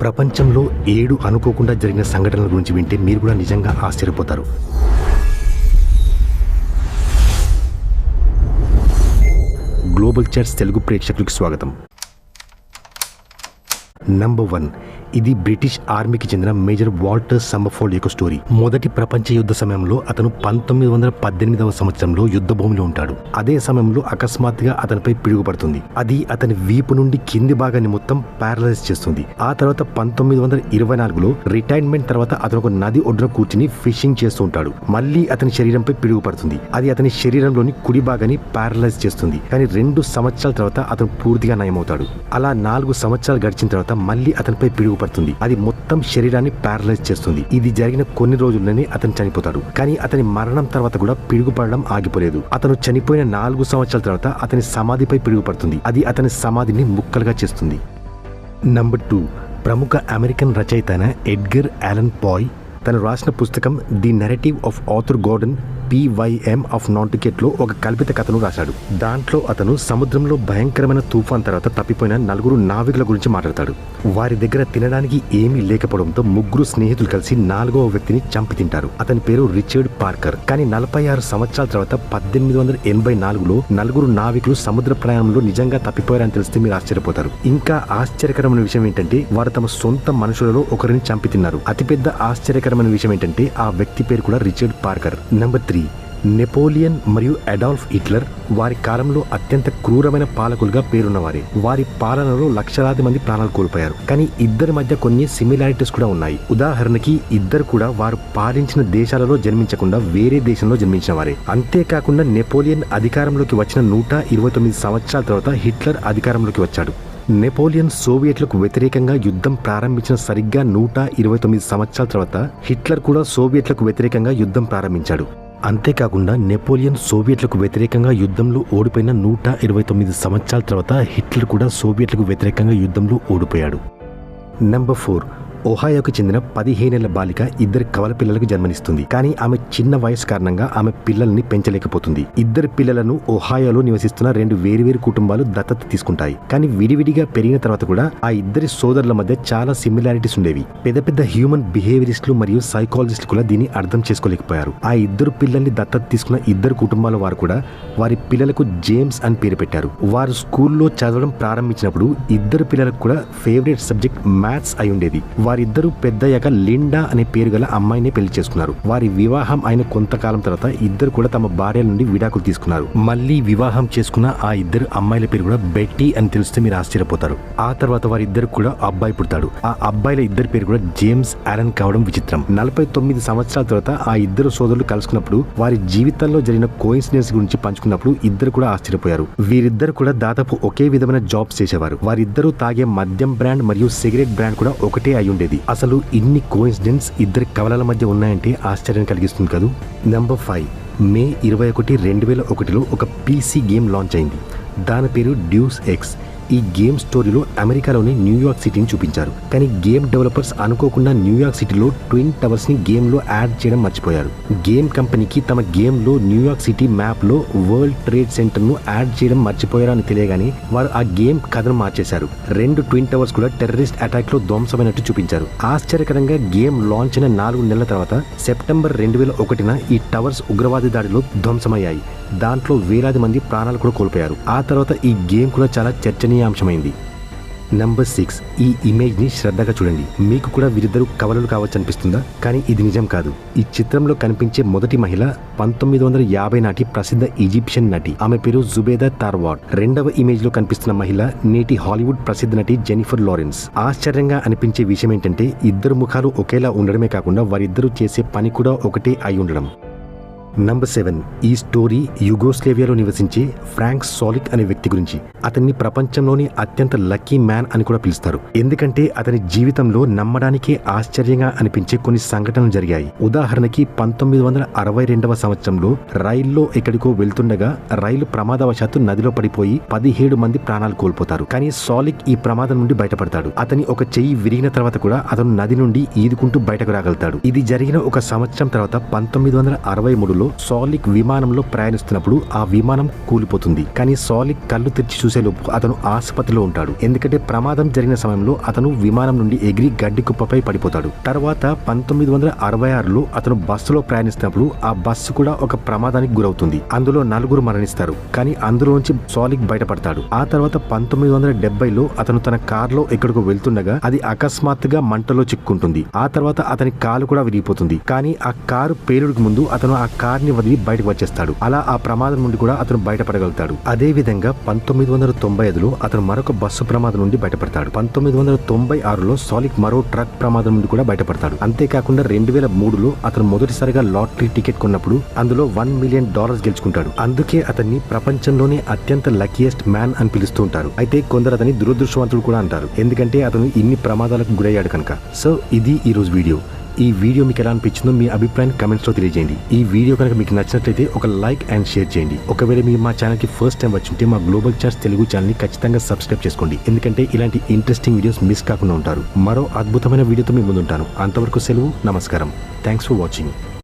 ప్రపంచంలో ఏడు అనుకోకుండా జరిగిన సంఘటనల గురించి వింటే మీరు కూడా నిజంగా ఆశ్చర్యపోతారు. గ్లోబల్ చర్చ్ తెలుగు ప్రేక్షకులకు స్వాగతం. నంబర్ వన్ ఇది బ్రిటిష్ ఆర్మీకి చెందిన మేజర్ వాల్టర్ సమ్మఫోల్డ్ యొక్క స్టోరీ. మొదటి ప్రపంచ యుద్ధ సమయంలో అతను పంతొమ్మిది వందల పద్దెనిమిదవ సంవత్సరంలో యుద్ధ భూమిలో ఉంటాడు. అదే సమయంలో అకస్మాత్తుగా అతనిపై పిడుగుపడుతుంది. అది అతని వీపు నుండి కింది భాగాన్ని మొత్తం ప్యారలైజ్ చేస్తుంది. ఆ తర్వాత పంతొమ్మిది వందల ఇరవై నాలుగులో రిటైర్మెంట్ తర్వాత అతను ఒక నది ఒడ్డున కూర్చుని ఫిషింగ్ చేస్తూ ఉంటాడు. మళ్ళీ అతని శరీరంపై పిడుగుపడుతుంది. అది అతని శరీరంలోని కుడి భాగాన్ని ప్యారలైజ్ చేస్తుంది. కానీ రెండు సంవత్సరాల తర్వాత అతను పూర్తిగా నయమవుతాడు. అలా నాలుగు సంవత్సరాలు గడిచిన తర్వాత మళ్ళీ అతనిపై పడుతుంది అది మొత్తం శరీరాన్ని ప్యారలైజ్ చేస్తుంది. ఇది జరిగిన కొన్ని రోజుల్లోనే అతను చనిపోతాడు. కానీ అతని మరణం తర్వాత కూడా పిడుగుపడడం ఆగిపోలేదు. అతను చనిపోయిన నాలుగు సంవత్సరాల తర్వాత అతని సమాధిపై పిడుగుపడుతుంది. అది అతని సమాధిని ముక్కలుగా చేస్తుంది. నంబర్ టూ ప్రముఖ అమెరికన్ రచయితైన ఎడ్గర్ యాలన్ పాయ్ తను రాసిన పుస్తకం the narrative of Arthur Gordon Pym of నాంటికెట్లో ఒక కల్పిత కథను రాశాడు. దాంట్లో అతను సముద్రంలో భయంకరమైన తుఫాన్ తర్వాత తప్పిపోయిన నలుగురు నావికుల గురించి మాట్లాడతాడు. వారి దగ్గర తినడానికి ఏమీ లేకపోవడంతో ముగ్గురు స్నేహితులు కలిసి నాలుగవ వ్యక్తిని చంపి తింటారు అతని పేరు రిచర్డ్ పార్కర్. కానీ నలభై ఆరు సంవత్సరాల తర్వాత పద్దెనిమిది వందల ఎనభై నాలుగులో నలుగురు నావికులు సముద్ర ప్రయాణంలో నిజంగా తప్పిపోయారని తెలిస్తే మీరు ఆశ్చర్యపోతారు. ఇంకా ఆశ్చర్యకరమైన విషయం ఏంటంటే వారు తమ సొంత మనుషులలో ఒకరిని చంపి తిన్నారు అతిపెద్ద ఆశ్చర్యకరమైన విషయం ఏంటంటే ఆ వ్యక్తి పేరు కూడా Richard Parker. Number three. Napoleon మరియు అడాల్ఫ్ హిట్లర్ వారి కాలంలో అత్యంత క్రూరమైన పాలకులుగా పేరున్నవారే. వారి పాలనలో లక్షలాది మంది ప్రాణాలు కోల్పోయారు. కానీ ఇద్దరి మధ్య కొన్ని సిమిలారిటీస్ కూడా ఉన్నాయి. ఉదాహరణకి ఇద్దరు కూడా వారు పాలించిన దేశాలలో జన్మించకుండా వేరే దేశంలో జన్మించిన వారే అంతేకాకుండా నెపోలియన్ అధికారంలోకి వచ్చిన నూట ఇరవై తొమ్మిది సంవత్సరాల తర్వాత హిట్లర్ అధికారంలోకి వచ్చాడు. నెపోలియన్ సోవియట్లకు వ్యతిరేకంగా యుద్ధం ప్రారంభించిన సరిగ్గా నూట ఇరవై తొమ్మిది సంవత్సరాల తర్వాత హిట్లర్ కూడా సోవియట్లకు వ్యతిరేకంగా యుద్ధం ప్రారంభించాడు. అంతేకాకుండా నెపోలియన్ సోవియట్లకు వ్యతిరేకంగా యుద్ధంలో ఓడిపోయిన నూట ఇరవై తొమ్మిది సంవత్సరాల తర్వాత హిట్లర్ కూడా సోవియట్లకు వ్యతిరేకంగా యుద్ధంలో ఓడిపోయాడు. నెంబర్ ఫోర్ ఒహాయోకు చెందిన పదిహేనేళ్ళ బాలిక ఇద్దరు కవల పిల్లలకు జన్మనిస్తుంది. కానీ ఆమె చిన్న వయసు కారణంగా ఆమె పిల్లల్ని పెంచలేకపోతుంది. ఇద్దరు పిల్లలను ఒహాయోలో నివసిస్తున్న రెండు వేరువేరు కుటుంబాలు దత్తత తీసుకుంటాయి. కానీ విడివిడిగా పెరిగిన తర్వాత కూడా ఆ ఇద్దరి సోదరుల మధ్య చాలా సిమిలారిటీస్ ఉండేవి. పెద్ద పెద్ద హ్యూమన్ బిహేవియరిస్టులు మరియు సైకాలజిస్టులు కూడా దీన్ని అర్థం చేసుకోలేకపోయారు. ఆ ఇద్దరు పిల్లల్ని దత్తత తీసుకున్న ఇద్దరు కుటుంబాల వారు కూడా వారి పిల్లలకు జేమ్స్ అని పేరు పెట్టారు. వారు స్కూల్లో చదవడం ప్రారంభించినప్పుడు ఇద్దరు పిల్లలకు కూడా ఫేవరెట్ సబ్జెక్ట్ మ్యాథ్స్ అయి ఉండేది. వారిద్దరూ పెద్దయ్యాక లిండా అనే పేరు గల అమ్మాయిని పెళ్ళి చేసుకున్నారు. వారి వివాహం అయిన కొంతకాలం తర్వాత ఇద్దరు కూడా తమ భార్యల నుండి విడాకులు తీసుకున్నారు. మళ్ళీ వివాహం చేసుకున్న ఆ ఇద్దరు అమ్మాయిల పేరు కూడా బెట్టి అని తెలిస్తే మీరు ఆశ్చర్యపోతారు. ఆ తర్వాత వారిద్దరు కూడా అబ్బాయి పుడతాడు. ఆ అబ్బాయిల ఇద్దరి పేరు కూడా జేమ్స్ అరన్ కావడం విచిత్రం. నలభై తొమ్మిది సంవత్సరాల తర్వాత ఆ ఇద్దరు సోదరులు కలుసుకున్నప్పుడు వారి జీవితాల్లో జరిగిన కోయిన్సిడెన్స్ గురించి పంచుకున్నప్పుడు ఇద్దరు కూడా ఆశ్చర్యపోయారు. వీరిద్దరు కూడా దాదాపు ఒకే విధమైన జాబ్స్ చేసేవారు. వారిద్దరూ తాగే మద్యం బ్రాండ్ మరియు సిగరెట్ బ్రాండ్ కూడా ఒకటే అయి ఉండేది. అసలు ఇన్ని కోయిన్సిడెన్స్ ఇద్దరి కవలల మధ్య ఉన్నాయంటే ఆశ్చర్యం కలిగిస్తుంది కదూ? నెంబర్ ఫైవ్ మే ఇరవై ఒకటి రెండు వేల ఒకటిలో ఒక పీసీ గేమ్ లాంచ్ అయింది. దాని పేరు డ్యూస్ ఎక్స్ ఈ గేమ్ స్టోరీలో అమెరికాలోని న్యూయార్క్ సిటీని చూపించారు. కానీ గేమ్ డెవలపర్స్ అనుకోకుండా న్యూయార్క్ సిటీలో ట్విన్ టవర్స్ని గేమ్లో యాడ్ చేయడం మర్చిపోయారు. గేమ్ కంపెనీకి తమ గేమ్లో న్యూయార్క్ సిటీ మ్యాప్లో వరల్డ్ ట్రేడ్ సెంటర్ను యాడ్ చేయడం మర్చిపోయారని తెలియగానే వారు ఆ గేమ్ కథను మార్చేశారు. రెండు ట్విన్ టవర్స్ కూడా టెర్రరిస్ట్ అటాక్లో ధ్వంసమైనట్టు చూపించారు. ఆశ్చర్యకరంగా గేమ్ లాంచ్ అయిన నాలుగు నెలల తర్వాత సెప్టెంబర్ రెండు వేల ఒకటిన ఈ టవర్స్ ఉగ్రవాది దాడిలో ధ్వంసమయ్యాయి. దాంట్లో వేలాది మంది ప్రాణాలు కూడా కోల్పోయారు. ఆ తర్వాత ఈ గేమ్ కూడా చాలా చర్చనీయ అంశమైంది నంబర్ సిక్స్ ఈ ఇమేజ్ని శ్రద్ధగా చూడండి. మీకు కూడా వీరిద్దరూ కవలలు కావచ్చు అనిపిస్తుందా? కానీ ఇది నిజం కాదు. ఈ చిత్రంలో కనిపించే మొదటి మహిళ పంతొమ్మిది వందల యాభై నాటి ప్రసిద్ధ ఈజిప్షియన్ నటి. ఆమె పేరు జుబేదా తార్వాడ్ రెండవ ఇమేజ్లో కనిపిస్తున్న మహిళ నేటి హాలీవుడ్ ప్రసిద్ధ నటి జెనిఫర్ లారెన్స్ ఆశ్చర్యంగా అనిపించే విషయం ఏంటంటే ఇద్దరు ముఖాలు ఒకేలా ఉండడమే కాకుండా వారిద్దరూ చేసే పని కూడా ఒకటే అయి ఉండడం. నంబర్ సెవెన్ ఈ స్టోరీ యుగోస్లేవియాలో నివసించే ఫ్రాంక్ సాలిక్ అనే వ్యక్తి గురించి. అతన్ని ప్రపంచంలోని అత్యంత లక్కీ మ్యాన్ అని కూడా పిలుస్తారు. ఎందుకంటే అతని జీవితంలో నమ్మడానికి ఆశ్చర్యంగా అనిపించే కొన్ని సంఘటనలు జరిగాయి. ఉదాహరణకి పంతొమ్మిది వందల అరవై రెండవ సంవత్సరంలో రైల్లో ఎక్కడికో వెళ్తుండగా రైలు ప్రమాదవశాత్తు నదిలో పడిపోయి పదిహేడు మంది ప్రాణాలు కోల్పోతారు. కానీ సాలిక్ ఈ ప్రమాదం నుండి బయటపడతాడు. అతని ఒక చెయ్యి విరిగిన తర్వాత కూడా అతను నది నుండి ఈదుకుంటూ బయటకు రాగలుగుతాడు. ఇది జరిగిన ఒక సంవత్సరం తర్వాత పంతొమ్మిది వందల అరవై మూడులో సమయంలో సాలిక్ విమానంలో ప్రయాణిస్తున్నప్పుడు ఆ విమానం కూలిపోతుంది. కానీ సాలిక్ కళ్ళు తెరిచి చూసేలోపు అతను ఆసుపత్రిలో ఉంటాడు. ఎందుకంటే ప్రమాదం జరిగిన సమయంలో అతను విమానం నుండి ఎగిరి గడ్డి కుప్పపై పడిపోతాడు. తర్వాత పంతొమ్మిది వందల అరవై ఆరులో అతను బస్సులో ప్రయాణిస్తున్నప్పుడు ఆ బస్సు కూడా ఒక ప్రమాదానికి గురవుతుంది. అందులో నలుగురు మరణిస్తారు. కానీ అందులోంచి సాలిక్ బయటపడతాడు. ఆ తర్వాత పంతొమ్మిది వందల డెబ్బైలో అతను తన కారులో ఎక్కడికో వెళ్తుండగా అది అకస్మాత్తుగా మంటలో చిక్కుంటుంది ఆ తర్వాత అతని కాలు కూడా విరిగిపోతుంది. కానీ ఆ కారు పేలుడికి ముందు అతను ఆ కార్ని వదిలి బయటకు వచ్చేస్తాడు. అలా ఆ ప్రమాదం నుండి కూడా అతను బయటపడగలుగుతాడు. అదే విధంగా పంతొమ్మిది వందల తొంభై ఐదులో అతను మరొక బస్సు ప్రమాదం నుండి బయటపడతాడు. పంతొమ్మిది వందల తొంభై ఆరులో సాలిక్ మరో ట్రక్ ప్రమాదం నుండి కూడా బయటపడతాడు. అంతేకాకుండా రెండు వేల మూడులో అతను మొదటిసారిగా లాటరీ టికెట్ కొన్నప్పుడు అందులో వన్ మిలియన్ డాలర్స్ గెలుచుకుంటాడు. అందుకే అతన్ని ప్రపంచంలోనే అత్యంత లక్కీయెస్ట్ మ్యాన్ అని పిలుస్తూ ఉంటారు. అయితే కొందరు అతని దురదృష్టవంతుడు కూడా అంటారు. ఎందుకంటే అతను ఇన్ని ప్రమాదాలకు గురయ్యాడు కనుక. సో ఇది ఈ రోజు వీడియో. ఈ వీడియో మీకు ఎలా అనిపించిందో మీ అభిప్రాయం కమెంట్స్లో లో తెలియజేయండి. ఈ వీడియో కనుక మీకు నచ్చినట్లయితే ఒక లైక్ అండ్ షేర్ చేయండి. ఒకవేళ మీరు మా ఛానల్కి ఫస్ట్ టైం వచ్చి ఉంటే మా గ్లోబల్ చార్జ్ తెలుగు ఛానల్ని ఖచ్చితంగా సబ్స్క్రైబ్ చేసుకోండి. ఎందుకంటే ఇలాంటి ఇంట్రెస్టింగ్ వీడియోస్ మిస్ కాకుండా ఉంటారు. మరో అద్భుతమైన వీడియోతో మీ ముందుంటాను. అంతవరకు సెలవు నమస్కారం. Thanks for watching